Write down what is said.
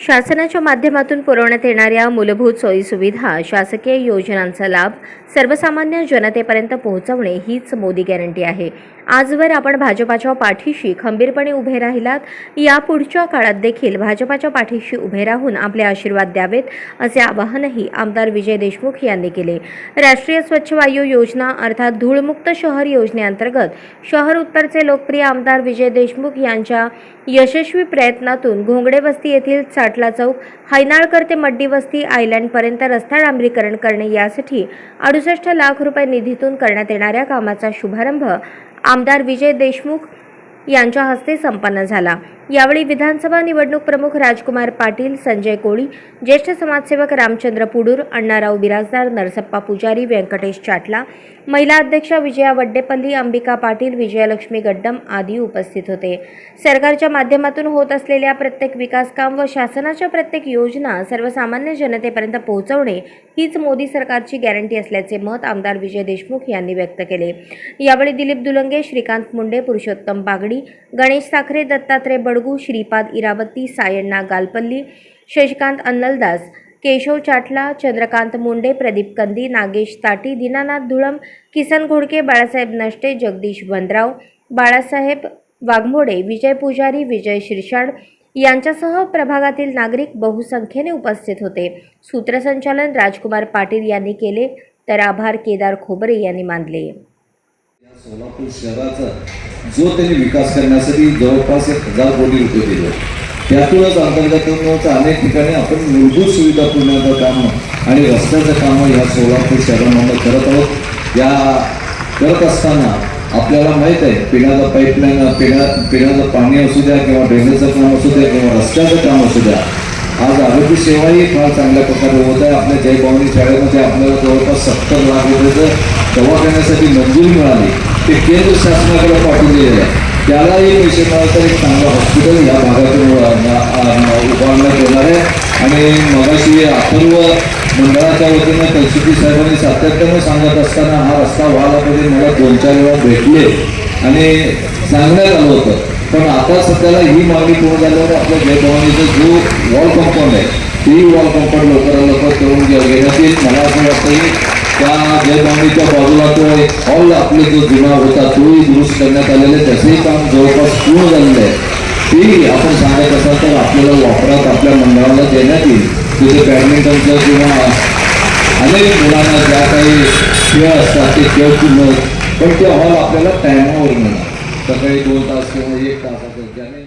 शासनाच्या माध्यमातून पुरवण्यात येणाऱ्या मूलभूत सोयीसुविधा शासकीय योजनांचा लाभ सर्वसामान्य जनतेपर्यंत पोहोचवणे हीच मोदी गॅरंटी आहे. आजवर आपण भाजपाच्या पाठीशी खंबीरपणे उभे राहिलात. यापुढच्या काळात देखील भाजपाच्या पाठीशी उभे राहून आपले आशीर्वाद द्यावेत असे आवाहनही आमदार विजय देशमुख यांनी केले. राष्ट्रीय स्वच्छ वायू योजना अर्थात धूळमुक्त शहर योजनेअंतर्गत शहर उत्तरचे लोकप्रिय आमदार विजय देशमुख यांच्या यशस्वी प्रयत्नातून घोंगडे वस्ती येथील चाटला चौक हैनाळकर ते मड्डी वस्ती आयलँडपर्यंत रस्ता डांबरीकरण करणे यासाठी अडुसष्ट लाख रुपये निधीतून करण्यात येणाऱ्या कामाचा शुभारंभ आमदार विजय देशमुख यांच्या हस्ते संपन्न झाला. यावेळी विधानसभा निवडणूक प्रमुख राजकुमार पाटील संजय कोळी ज्येष्ठ समाजसेवक रामचंद्र पुडूर अण्णाराव बिराजदार नरसप्पा पुजारी व्यंकटेश चाटला महिला अध्यक्षा विजया वड्डेपल्ली अंबिका पाटील विजयलक्ष्मी गड्डम आदी उपस्थित होते. सरकारच्या माध्यमातून होत असलेल्या प्रत्येक विकासकाम व शासनाच्या प्रत्येक योजना सर्वसामान्य जनतेपर्यंत पोहोचवणे हीच मोदी सरकारची गॅरंटी असल्याचे मत आमदार विजय देशमुख यांनी व्यक्त केले. यावेळी दिलीप दुलंगे श्रीकांत मुंडे पुरुषोत्तम बागडी गणेश साखरे दत्तात्रय बडगू श्रीपाद इरावती सायण्णा गालपल्ली शशिकांत अन्नलदास केशव चाटला चंद्रकांत मुंडे प्रदीप कंदी नागेश ताटी दीनानाथ धुळम किसन घोडके बाळासाहेब नष्टे जगदीश वनराव बाळासाहेब वाघमोडे विजय पुजारी विजय शिरसाड यांच्यासह प्रभागातील नागरिक बहुसंख्येने उपस्थित होते. सूत्रसंचालन राजकुमार पाटील यांनी केले तर आभार केदार खोबरे यांनी मानले. सोलापूर शहराचा जो त्यांनी विकास करण्यासाठी जवळपास एक हजार कोटी रुपये दिले. त्यातूनच अंतर्गत अनेक ठिकाणी आपण मूलभूत सुविधा पुरवण्याचं काम आणि रस्त्याचं काम या सोलापूर शहरामध्ये करत आहोत. या करत असताना आपल्याला माहीत आहे पिण्याचं पाईपलाईन पिण्या पिण्याचं पाणी असू द्या किंवा ड्रेनेजचं काम असू द्या किंवा रस्त्याचं काम असू द्या आज आरोग्य सेवाही फार चांगल्या प्रकारे होत आहे. आपल्या जयभवानी शाळेमध्ये आपल्याला जवळपास सत्तर लाख रुपयाचं दवाखान्यासाठी मंजुरी मिळाली. ते केंद्र शासनाकडे पाठवून दिलेलं आहे. त्यालाही पैसे मिळाले तर एक चांगलं हॉस्पिटल या भागातून उभारण्यात येणार आहे. आणि मगाशी अथर्व मंडळाच्या वतीनं तहसीलदार साहेबांनी सातत्यानं सांगत असताना हा रस्ता व्हायला पाहिजे मला दोन चार वेळा भेटले. आणि सांगण्यात आलं होतं. पण आता सध्याला ही मागणी पूर्ण झाल्यावर आपल्या जयभवानीचा जो वॉल कंपाऊंड आहे ती वॉल कंपाऊंड लवकरात लवकर करून घेण्यात येईल. मला असं वाटतं की त्या जयभवानीच्या बाजूला तो एक हॉल आपले जो जुना होता तोही दुरुस्त करण्यात आलेला आहे. त्याचंही काम जवळपास पूर्ण झालेलं आहे. तेही आपण सांगत असाल तर आपल्याला वापरात आपल्या मंडळाला देण्यात येईल. तिथे बॅडमिंटनचं किंवा अनेक मुलांना ज्या काही खेळ असतात ते खेळ पण ते हॉल आपल्याला टायमावर मिळणार. सकाळी दोन तास किंवा एक तास असेल ज्याने